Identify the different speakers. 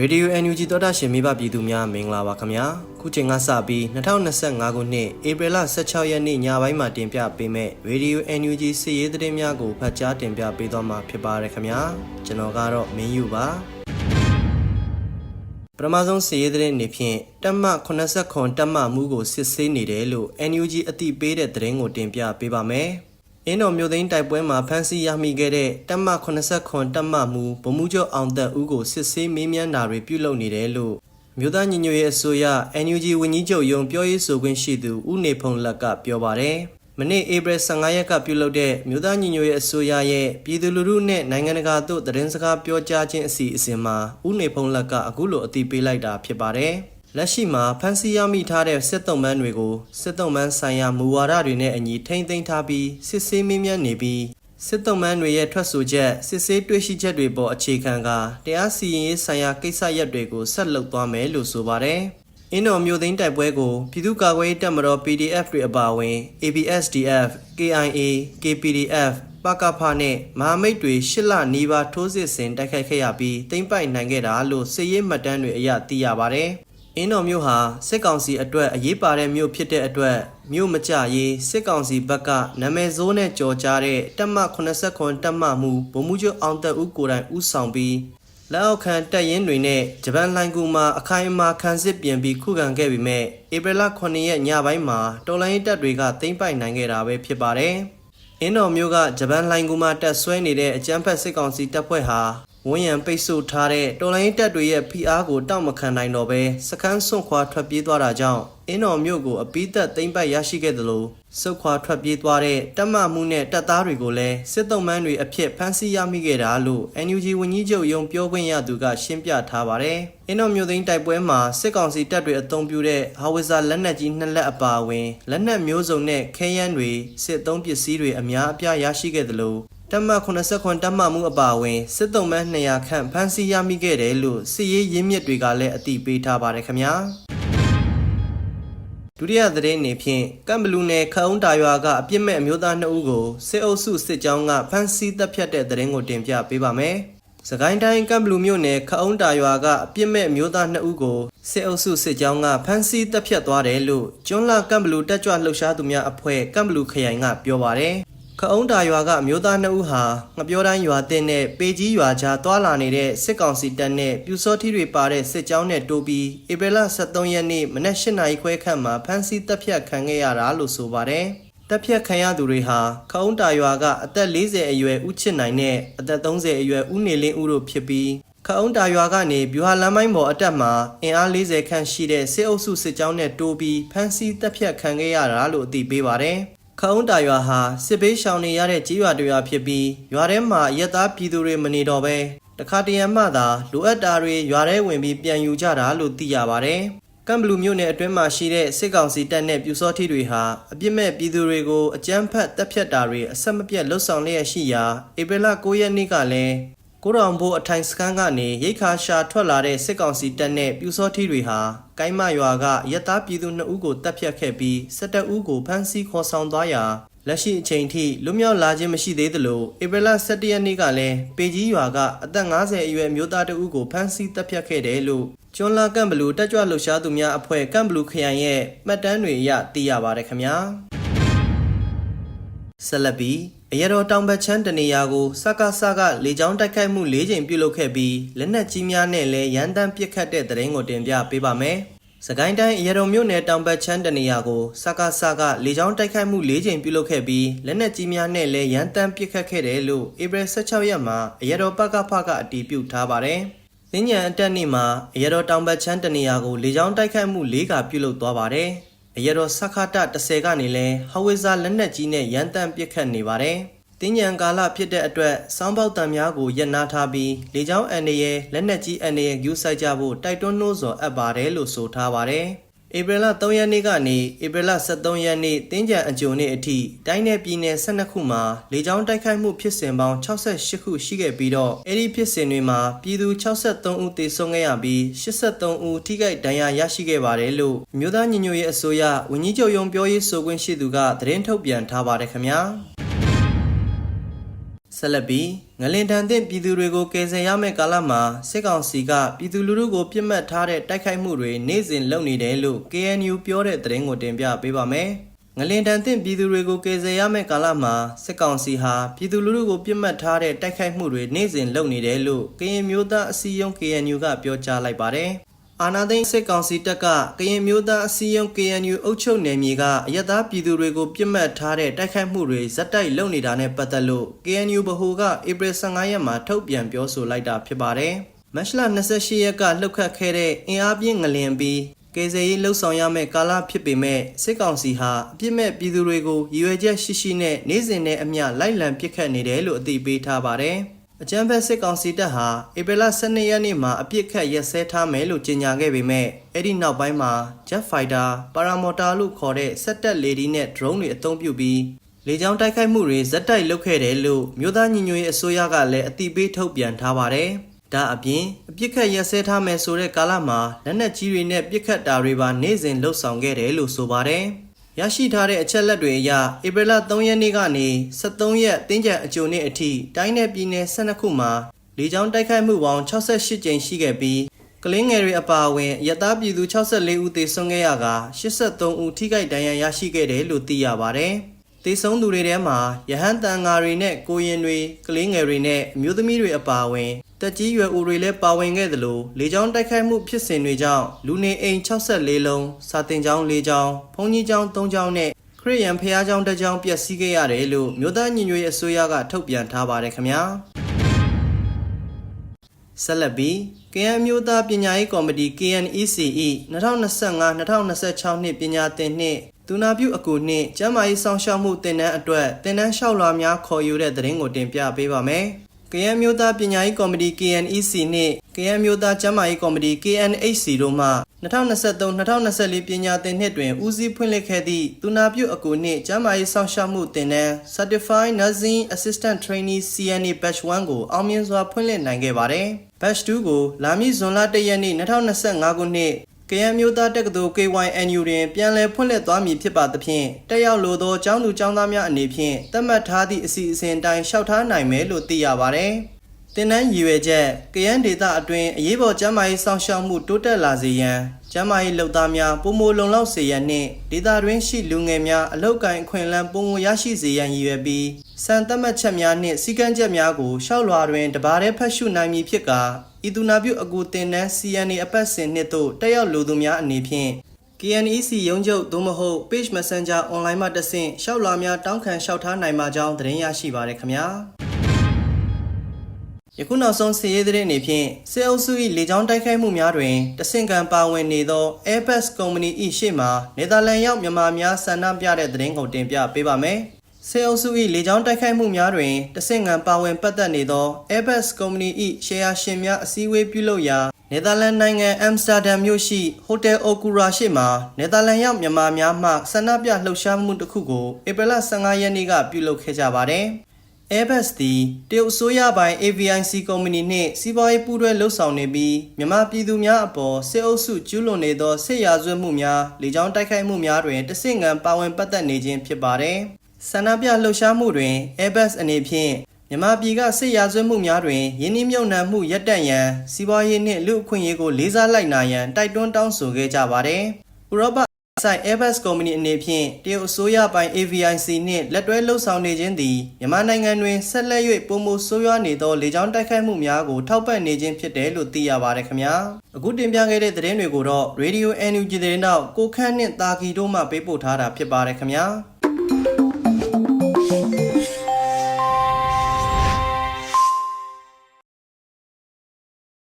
Speaker 1: ရေဒီယို NUG သောတာရှင်မိဘပြည်သူများမင်္ဂလာပါခင်ဗျာခုချိန်ကစပြီး2025ခုနှစ်ဧပြီလ16ရက်နေ့ညပိုင်းမှာတင်ပြပေးမယ့်ရေဒီယို NUG စီးရေးသတင်းများကိုဖတ်ကြားတင်ပြပေးသွားမှာဖြစ်ပါတယ်ခင်ဗျာကျွန်တော်ကတော့မင်းယူပါပထမဆုံးစီးရေးသတင်းအနေဖြင့်တက်မ89တက်မမှုကိုစစ်ဆေးနေတယ်လို့ NUG အသိပေးတဲ့သတင်းကိုတင်ပြပေးပါမယ် အင်းတော်မျိုးသိန်းတိုက်ပွဲမှာဖမ်းဆီးရမိခဲ့တဲ့တပ်မ89တပ်မမူဗိုလ်မှူးချုပ်အောင်သက်ဦးကိုစစ်ဆေးမေးမြန်းတာတွေပြုလုပ်နေတယ်လို့မြို့သားညီညွတ်ရေးအစိုးရ NUG ဝန်ကြီးချုပ်ယုံပြောရေးဆိုခွင့်ရှိသူဦးနေဖုံလက်ကပြောပါတယ်။မနေ့ဧပြီ15ရက်ကပြုလုပ်တဲ့မြို့သားညီညွတ်ရေးအစိုးရရဲ့ပြည်သူလူထုနဲ့နိုင်ငံတကာတို့သတင်းစကားပြောကြားခြင်းအစီအစဉ်မှာဦးနေဖုံလက်ကအခုလိုအသိပေးလိုက်တာဖြစ်ပါတယ်။ လက်ရှိမှာဖမ်းဆီးရမိထားတဲ့စစ်တုံးမန်းတွေကိုစစ်တုံးမန်းဆိုင်ရာမူဝါဒတွေနဲ့အညီထိမ့်သိမ်းထားပြီးစစ်ဆေးမေးမြန်းနေပြီးစစ်တုံးမန်းတွေရဲ့ထွက်ဆိုချက်စစ်ဆေးတွေ့ရှိချက်တွေပေါ်အခြေခံကတရားစီရင်ရေးဆိုင်ရာကိစ္စရပ်တွေကိုဆက်လုပ်သွားမယ်လို့ဆိုပါတယ်။အင်းတော်မျိုးသိန်းတိုက်ပွဲကိုပြည်သူ့ကာကွယ်ရေးတပ်မတော် PDF တွေအပါအဝင် ABSDF, KIA, KPDF ပကဖနဲ့မဟာမိတ်တွေရှစ်လနီးပါးထိုးစစ်ဆင်တိုက်ခိုက်ခဲ့ရပြီးတိမ့်ပိုက်နိုင်ခဲ့တာလို့စစ်ရေးမှတ်တမ်းတွေအရသိရပါတယ်။ အင်းတော်မြို့ဟာစစ်ကောင်စီအတွက်အရေးပါတဲ့မြို့ဖြစ်တဲ့အတွက်မြို့မကြရေးစစ်ကောင်စီဘက်ကနာမည်ဆိုးနဲ့ကြော်ကြားတဲ့တပ်မ89တပ်မမှုဗိုလ်မှူးချုပ်အောင်သက်ဦးကိုယ်တိုင်ဦးဆောင်ပြီးလက်အောက်ခံတပ်ရင်းတွေနဲ့ဂျပန်လိုင်ကူမှာအခိုင်အမာခံစစ်ပြင်ပြီးခုခံခဲ့ပေမဲ့ဧပြီလ9ရက်ညပိုင်းမှာတော်လိုင်းတပ်တွေကသိမ်းပိုက်နိုင်ခဲ့တာပဲဖြစ်ပါတယ်။အင်းတော်မျိုးကဂျပန်လိုင်ကူမှာတက်ဆွဲနေတဲ့အကြမ်းဖက်စစ်ကောင်စီတပ်ဖွဲ့ဟာ ဝန်းရံပိတ်ဆို့ထားတဲ့တော်လိုင်းတပ်တွေရဲ့ဖိအားကိုတောက်မခံနိုင်တော့ဘဲစခန်းစွန့်ခွာထွက်ပြေးသွားတာကြောင့်အင်းတော်မျိုးကိုအပိသက်သိမ်းပိုက်ရရှိခဲ့သလိုစုခွာထွက်ပြေးသွားတဲ့တပ်မမှုနဲ့တပ်သားတွေကိုလည်းစစ်တုံးမန်းတွေအဖြစ်ဖမ်းဆီးရမိခဲ့တာလို့ NUG ဝန်ကြီးချုပ်ယုံပြောခွင့်ရသူကရှင်းပြထားပါတယ်။အင်းတော်မျိုးသိန်းတိုက်ပွဲမှာစစ်ကောင်စီတပ်တွေအုံပြုတဲ့ဟာဝစ်ဇာလက်နက်ကြီးနှစ်လက်အပါအဝင်လက်နက်မျိုးစုံနဲ့ခဲယမ်းတွေစစ်သုံးပစ္စည်းတွေအများအပြားရရှိခဲ့သလို တမ89တမမှုအပါအဝင်စစ်တုံးမန်း200ခန့်ဖမ်းဆီးရမိခဲ့တယ်လို့စစ်ရေးရင်းမြစ်တွေကလည်းအသိပေးထားပါတယ်ခင်ဗျာဒုတိယသတင်းအနေဖြင့်ကမ်ဘလူနယ်ခအုံးတာရွာကအပြစ်မဲ့အမျိုးသား2ဦးကိုစစ်အုပ်စုစစ်ကြောင်းကဖမ်းဆီးတပ်ဖြတ်တဲ့သတင်းကိုတင်ပြပေးပါမယ်။စကိုင်းတိုင်းကမ်ဘလူမြို့နယ်ခအုံးတာရွာကအပြစ်မဲ့အမျိုးသား2ဦးကိုစစ်အုပ်စုစစ်ကြောင်းကဖမ်းဆီးတပ်ဖြတ်သွားတယ်လို့ကျွန်းလာကမ်ဘလူတက်ကြွလှုပ်ရှားသူများအဖွဲ့ကမ်ဘလူခရိုင်ကပြောပါရယ်။ ခအုံးတာရွာကအမျိုးသား2ဦးဟာငပြောတိုင်းရွာတင်နဲ့ပေကြီးရွာကြားတွာလာနေတဲ့စစ်ကောင်စီတပ်နဲ့ပြူစောထီတွေပါတဲ့စစ်ကြောင်းနဲ့တိုးပြီးဧပြီလ23ရက်နေ့မနက်၈နာရီခွဲခန့်မှာဖမ်းဆီးတပ်ဖြတ်ခံခဲ့ရတာလို့ဆိုပါတယ်။တပ်ဖြတ်ခံရသူတွေဟာခအုံးတာရွာကအသက်40အရွယ်ဦးချစ်နိုင်နဲ့အသက်30အရွယ်ဦးနေလင်းဦးတို့ဖြစ်ပြီးခအုံးတာရွာကနေဗျူဟာလမ်းမိုင်းပေါ်အတက်မှာအင်အား40ခန့်ရှိတဲ့စစ်အုပ်စုစစ်ကြောင်းနဲ့တိုးပြီးဖမ်းဆီးတပ်ဖြတ်ခံခဲ့ရတာလို့အသိပေးပါတယ်။ ခအုံးတာရွာဟာစစ်ဘေးရှောင်နေရတဲ့ကြီးရွာတွေရွာဖြစ်ပြီးရွာထဲမှာရက်သားပြည်သူတွေမနေတော့ပဲတခါတရံမှသာလိုအပ်တာတွေရွာထဲဝင်ပြီးပြန်ယူကြတာလို့သိရပါတယ်။ကမ်ဘလူမြို့နယ်အတွင်းမှာရှိတဲ့စစ်ကောင်စီတပ်နဲ့ပြူစောထီတွေဟာအပြစ်မဲ့ပြည်သူတွေကိုအကြမ်းဖက်တပ်ဖြတ်တာတွေအဆက်မပြတ်လှုပ်ဆောင်လျက်ရှိရာဧပြီလ9ရက်နေ့ကလည်း ကိုရောင်ဘိုးအထိုင်စခန်းကနေရိတ်ခါရှာထွက်လာတဲ့စစ်ကောင်စီတပ်နဲ့ပြူစောထီတွေဟာကိုင်းမရွာကရက်သားပြည်သူ2ဦးကိုတပ်ဖြတ်ခဲ့ပြီး17ဦးကိုဖမ်းဆီးခေါ်ဆောင်သွားရာလက်ရှိအချိန်ထိလွတ်မြောက်လာခြင်းမရှိသေးသလိုဧပြီလ17ရက်နေ့ကလည်းပေကြီးရွာကအသက်50အရွယ်မျိုးသားတဦးကိုဖမ်းဆီးတပ်ဖြတ်ခဲ့တယ်လို့ကျွန်းလာကမ်ဘလူတက်ကြွလှုပ်ရှားသူများအဖွဲ့ကမ်ဘလူခရိုင်ရဲ့မှတ်တမ်းတွေအရသိရပါတယ်ခင်ဗျာဆက်လက်ပြီး အရတော်တောင်ဘက်ချမ်းတနေရာကိုစကားစကားလေကြောင်းတိုက်ခိုက်မှု၄ချိန်ပြုလုပ်ခဲ့ပြီးလက်နက်ကြီးများနဲ့လည်းရန်တမ်းပစ်ခတ်တဲ့တဲ့ရင်ကိုတင်ပြပေးပါမယ်။စကိုင်းတိုင်းအရတော်မြို့နယ်တောင်ဘက်ချမ်းတနေရာကိုစကားစကားလေကြောင်းတိုက်ခိုက်မှု၄ချိန်ပြုလုပ်ခဲ့ပြီးလက်နက်ကြီးများနဲ့လည်းရန်တမ်းပစ်ခတ်ခဲ့တယ်လို့ဧပြီ16ရက်မှာအရတော်ပကဖကအတည်ပြုထားပါတယ်။စဉ္ညာအတက်နေ့မှာအရတော်တောင်ဘက်ချမ်းတနေရာကိုလေကြောင်းတိုက်ခိုက်မှု၄ကပြုလုပ်သွားပါတယ်။ အရတော်စခတာ30ကနေလဲဟဝိဇာလက်နက်ကြီးနဲ့ရန်တမ်းပစ်ခတ်နေပါတယ်။တင်းညံကာလဖြစ်တဲ့အတွက်စောင်းပေါက်တံများကိုရပ်နာထားပြီးလေကြောင်းအန်ရရဲ့လက်နက်ကြီးအန်ရရဲ့ယူဆိုင်ကြဖို့တိုက်တွန်းနှိုးဆော်အပ်ပါတယ်လို့ဆိုထားပါတယ်။ ဧပြီလ3ရက်နေ့ကနေဧပြီလ23ရက်နေ့တင်းကြံအကြိုနေ့အထိတိုင်းနယ်ပြည်နယ်12ခုမှာလေကြောင်းတိုက်ခိုက်မှုဖြစ်စဉ်ပေါင်း68ခုရှိခဲ့ပြီးတော့အဲ့ဒီဖြစ်စဉ်တွေမှာပြည်သူ63ဦးသေဆုံးခဲ့ရပြီး83ဦးထိခိုက်ဒဏ်ရာရရှိခဲ့ပါတယ်လို့မြို့သားညီညွတ်ရေးအစိုးရဝန်ကြီးချုပ်ယုံပြောရေးဆိုခွင့်ရှိသူကသတင်းထုတ်ပြန်ထားပါတယ်ခင်ဗျာစ ဆက်လက်ပြီးငလင်တန်တဲ့ပြည်သူတွေကိုကယ်ဆယ်ရမယ့်ကာလမှာစစ်ကောင်စီကပြည်သူလူထုကိုပြစ်မှတ်ထားတဲ့တိုက်ခိုက်မှုတွေနေ့စဉ်လုပ်နေတယ်လို့ KNU ပြောတဲ့သတင်းကိုတင်ပြပေးပါမယ်။ငလင်တန်တဲ့ပြည်သူတွေကိုကယ်ဆယ်ရမယ့်ကာလမှာစစ်ကောင်စီဟာပြည်သူလူထုကိုပြစ်မှတ်ထားတဲ့တိုက်ခိုက်မှုတွေနေ့စဉ်လုပ်နေတယ်လို့ကရင်မျိုးသားအစည်းအရုံး KNU ကပြောကြားလိုက်ပါတယ်။ အာနာသိန်းစစ်ကောင်စီတပ်ကကရင်မျိုးသားအစည်းအရုံး KNU အုပ်ချုပ်နယ်မြေကအယက်သားပြည်သူတွေကိုပြစ်မှတ်ထားတဲ့တိုက်ခိုက်မှုတွေဇက်တိုက်လုပ်နေတာနဲ့ပတ်သက်လို့ KNU ဗဟိုကဧပြီ15ရက်မှာထုတ်ပြန်ပြောဆိုလိုက်တာဖြစ်ပါတယ်။မတ်လ28ရက်ကလှုပ်ခတ်ခဲ့တဲ့အင်အားပြင်းငလင်ပြီးကေဇေးလှုပ်ဆောင်ရမယ့်ကာလဖြစ်ပေမဲ့စစ်ကောင်စီဟာအပြစ်မဲ့ပြည်သူတွေကိုရည်ရွယ်ချက်ရှိရှိနဲ့နေ့စဉ်နဲ့အမျှလိုက်လံပစ်ခတ်နေတယ်လို့အသိပေးထားပါတယ်။ အကြမ်းဖက်စစ်ကောင်စီတပ်ဟာဧပြီလ12ရက်နေ့မှာအပြစ်ခတ်ရက်စဲထားမယ်လို့ကြေညာခဲ့ပေမဲ့အဲ့ဒီနောက်ပိုင်းမှာ Jet Fighter, Paramotor လို့ခေါ်တဲ့စက်တက်လေဒီနဲ့ drone တွေအသုံးပြုပြီးလေကြောင်းတိုက်ခိုက်မှုတွေဇက်တိုက်လုပ်ခဲ့တယ်လို့မြို့သားညီညွတ်ရေးအစိုးရကလည်းအတိပေးထုတ်ပြန်ထားပါတယ်။ဒါအပြင်အပြစ်ခတ်ရက်စဲထားမယ်ဆိုတဲ့ကာလမှာလက်နက်ကြီးတွေနဲ့ပြစ်ခတ်တာတွေပါနေ့စဉ်လှုပ်ဆောင်ခဲ့တယ်လို့ဆိုပါတယ်။ ရရှိထားတဲ့အချက်လက်တွေအရဧပြီလ3ရက်နေ့ကနေ23ရက်တင်းကြံအကြိုနေ့အထိတိုင်းနယ်ပြည်နယ်12ခုမှာလေကြောင်းတိုက်ခိုက်မှုပေါင်း68ကြိမ်ရှိခဲ့ပြီးကလင်းငယ်တွေအပါအဝင်ရတသားပြည်သူ64ဦးသေဆုံးခဲ့ရက83ဦးထိခိုက်ဒဏ်ရာရရှိခဲ့တယ်လို့သိရပါ တယ်။သေဆုံးသူတွေထဲမှာရဟန်းတန်ဃာတွေနဲ့ကိုရင်တွေကလင်းငယ်တွေနဲ့အမျိုးသမီးတွေအပါအဝင်တက်ကြီးရွယ်အိုတွေလည်းပါဝင်ခဲ့သလိုလေကြောင်းတိုက်ခိုက်မှုဖြစ်စဉ်တွေကြောင့်လူနေအိမ်64လုံးစာတင်ကျောင်း4ကျောင်းဘုံကြီးကျောင်း3ကျောင်းနဲ့ခရစ်ယာန်ဖျားကျောင်းတစ်ကျောင်းပျက်စီးခဲ့ရတယ်လို့မြို့သားညီညွတ်ရေးအစိုးရကထုတ်ပြန်ထားပါတယ်ခင်ဗျာဆက်လက်ပြီး KN မျိုးသားပညာရေးကော်မတီ KNECE 2025-2026နှစ်ပညာသင်နှစ် ဒူနာပြုအကူနှစ်ကျမ်းမာရေးစောင့်ရှောက်မှုသင်တန်းအတွက်သင်တန်းလျှောက်လွှာများခေါ်ယူတဲ့သတင်းကိုတင်ပြပေးပါမယ်။ KN မျိုးသားပညာရေးကော်မတီ KNEC နှင့် KN မျိုးသားကျန်းမာရေးကော်မတီ KNHC တို့မှ2023-2024ပညာသင်နှစ်တွင်ဦးစီးဖွင့်လှစ်ခဲ့သည့်သူနာပြုအကူနှင့်ကျန်းမာရေးစောင့်ရှောက်မှုသင်တန်း Certified Nursing Assistant Trainee CNA Batch 1ကိုအောင်မြင်စွာဖွင့်လှစ်နိုင်ခဲ့ပါတယ်။ Batch 2ကိုလာမည့်ဇွန်လ1ရက်နေ့2025ခုနှစ် ကရန်မျိုးသားတက္ကသိုလ် KYNU တွင်ပြန်လည်ဖွင့်လှစ်သွားမည်ဖြစ်ပါသဖြင့်တက်ရောက်လိုသောကျောင်းသူကျောင်းသားများအနေဖြင့်သတ်မှတ်ထားသည့်အစီအစဉ်အတိုင်းလျှောက်ထားနိုင်မယ်လို့သိရပါသည်။တင်နန်းရည်ရွယ်ချက်ကရန်ဒေတာအတွင်းအရေးပေါ်ကျန်းမာရေးစောင့်ရှောက်မှုတိုးတက်လာစေရန်ကျန်းမာရေးလုပ်သားများပုံမလုံလောက်စေရန်နှင့်ဒေတာတွင်းရှိလူငယ်များအလောက်ကိုင်းအခွင့်အလမ်းပုံမရရှိစေရန်ရည်ရွယ်ပြီးစံသတ်မှတ်ချက်များနှင့်စည်းကမ်းချက်များကိုရှောက်လွှာတွင်တပါးတည်းဖတ်ရှုနိုင်မည်ဖြစ်ကာ ဤသူနာပြုအကူတင်နန်း CNA အပတ်စဉ်နှစ်သို့တက်ရောက်လိုသူများအနေဖြင့် KNEC ရုံးချုပ်သို့မဟုတ် Page Messenger online မှာတက်ဆင့်ရှောက်လွှာများတောင်းခံလျှောက်ထားနိုင်ပါကြောင်းသတင်းရရှိပါရခင်ဗျာယခုနောက်ဆုံးစီးရေးသတင်းအနေဖြင့်စေအုပ်စု၏လေကြောင်းတိုက်ခိုက်မှုများတွင်တဆင့်ကံပါဝင်နေသော Airbus Company ၏ရှေ့မှနယ်သာလန်ရောက်မြန်မာများဆန္ဒပြတဲ့သတင်းကိုတင်ပြပေးပါမယ်။ စေအုပ်စု၏လေကြောင်းတိုက်ခိုက်မှုများတွင်တဆင့်ကံပါဝင်ပတ်သက်နေသော Airbus Company ၏ရှယ်ယာရှင်များအစည်းအဝေးပြုလုပ်ရာနယ်သာလန်နိုင်ငံအမ်စတာဒမ်မြို့ရှိဟိုတယ်အိုကူရာရှိမှနယ်သာလန်ရောက်မြန်မာများမှဆန္ဒပြလှုပ်ရှားမှုတစ်ခုကိုဧပြီလ15ရက်နေ့ကပြုလုပ်ခဲ့ကြပါတယ်။ Airbus သည်တရုတ်အစိုးရပိုင် AVIC ကုမ္ပဏီနှင့်စီးပွားရေးပူးတွဲလှုပ်ဆောင်နေပြီးမြန်မာပြည်သူများအပေါ်စစ်အုပ်စုကျူးလွန်နေသောစစ်ရာဇဝတ်မှုများလေကြောင်းတိုက်ခိုက်မှုများတွင်တဆင့်ခံပါဝင်ပတ်သက်နေခြင်းဖြစ်ပါတယ်။ ဆန္ဒပြလှုပ်ရှားမှုတွင် Airbus အနေဖြင့်မြန်မာပြည်ကစစ်ရာဇဝတ်မှုများတွင်ယင်းနှိမ့်မြုံနှံမှုရပ်တန့်ရန်စီးပွားရေးနှင့်လူအခွင့်အရေးကိုလေးစားလိုက်နာရန်တိုက်တွန်းတောင်းဆိုခဲ့ကြပါတယ်။ဥရောပဆိုင် Airbus ကုမ္ပဏီအနေဖြင့်တရုတ်အစိုးရပိုင် AVIC နှင့်လက်တွဲလှုပ်ဆောင်နေခြင်းသည်မြန်မာနိုင်ငံတွင်ဆက်လက်၍ပုံမှုဆိုးရွားနေသောလေကြောင်းတိုက်ခိုက်မှုများကိုထောက်ပံ့နေခြင်းဖြစ်တယ်လို့သိရပါတယ်ခင်ဗျာအခုတင်ပြခဲ့တဲ့သတင်းတွေကိုတော့ Radio NUG သတင်းတော့ကိုခန့်နှင့်တာကီတို့မှပေးပို့ထားတာဖြစ်ပါတယ်ခင်ဗျာ